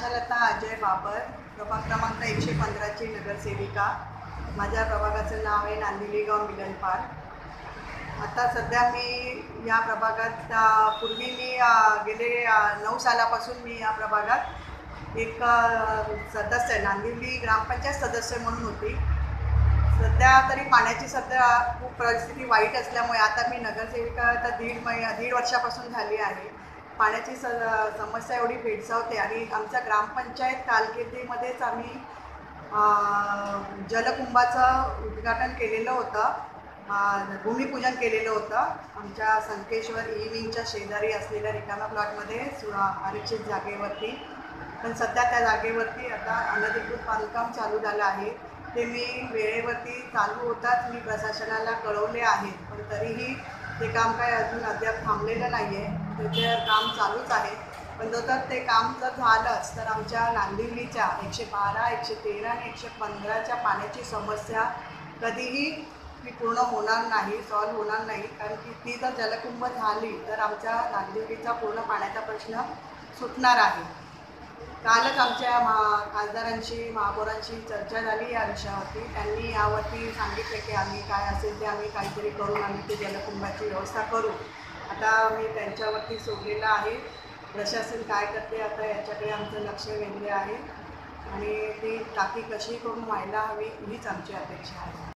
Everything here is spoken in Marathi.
आशालता अजय बाबर प्रभाग क्रमांक एकशे पंधराची नगरसेविका. माझ्या प्रभागाचं नाव आहे नांदिलीगाव मिलन पार्क. आता सध्या मी या प्रभागात पूर्वी मी गेले नऊ सालापासून मी या प्रभागात एक सदस्य नांदिवली ग्रामपंचायत सदस्य म्हणून होती. सध्या तरी पाण्याची सध्या खूप परिस्थिती वाईट असल्यामुळे आता मी नगरसेविका आता दीड मै दीड वर्षापासून झाली आहे. पाण्याची स समस्या एवढी भेडसावते आणि आमच्या ग्रामपंचायत कारकिर्दीमध्येच आम्ही जलकुंभाचं उद्घाटन केलेलं होतं. भूमिपूजन केलेलं होतं. आमच्या संकेश्वर ई विंगच्या शेजारी असलेल्या रिकाम्या प्लॉटमध्ये सु आरक्षित जागेवरती. पण सध्या त्या जागेवरती आता अनधिकृत बांधकाम चालू झालं आहे. ते मी वेळेवरती चालू होताच मी प्रशासनाला कळवले आहे. पण तरीही ते काम काय अजून अद्याप थांबलेलं नाही आहे त्याचे काम चालूच आहे. पण जर तर ते काम जर झालंच तर आमच्या नांदिवलीच्या एकशे बारा एकशे तेरा आणि एकशे पंधराच्या पाण्याची समस्या कधीही ती पूर्ण होणार नाही सॉल्व्ह होणार नाही. कारण की ती जर जलकुंभ झाली तर आमच्या नांदिवलीचा पूर्ण पाण्याचा प्रश्न सुटणार आहे. कालच आमच्या मा खासदारांशी महापौरांशी चर्चा झाली या विषयावरती. त्यांनी यावरती सांगितले की आम्ही काय असेल ते आम्ही काहीतरी करून आम्ही ते जलकुंभाची व्यवस्था करू. आता मी त्यांच्यावरती सोडलेलं आहे. प्रशासन काय करते आता याच्याकडे आमचं लक्ष वेधले आहे. आणि ती टाकी कशी करून व्हायला हवी हीच आमची अपेक्षा आहे.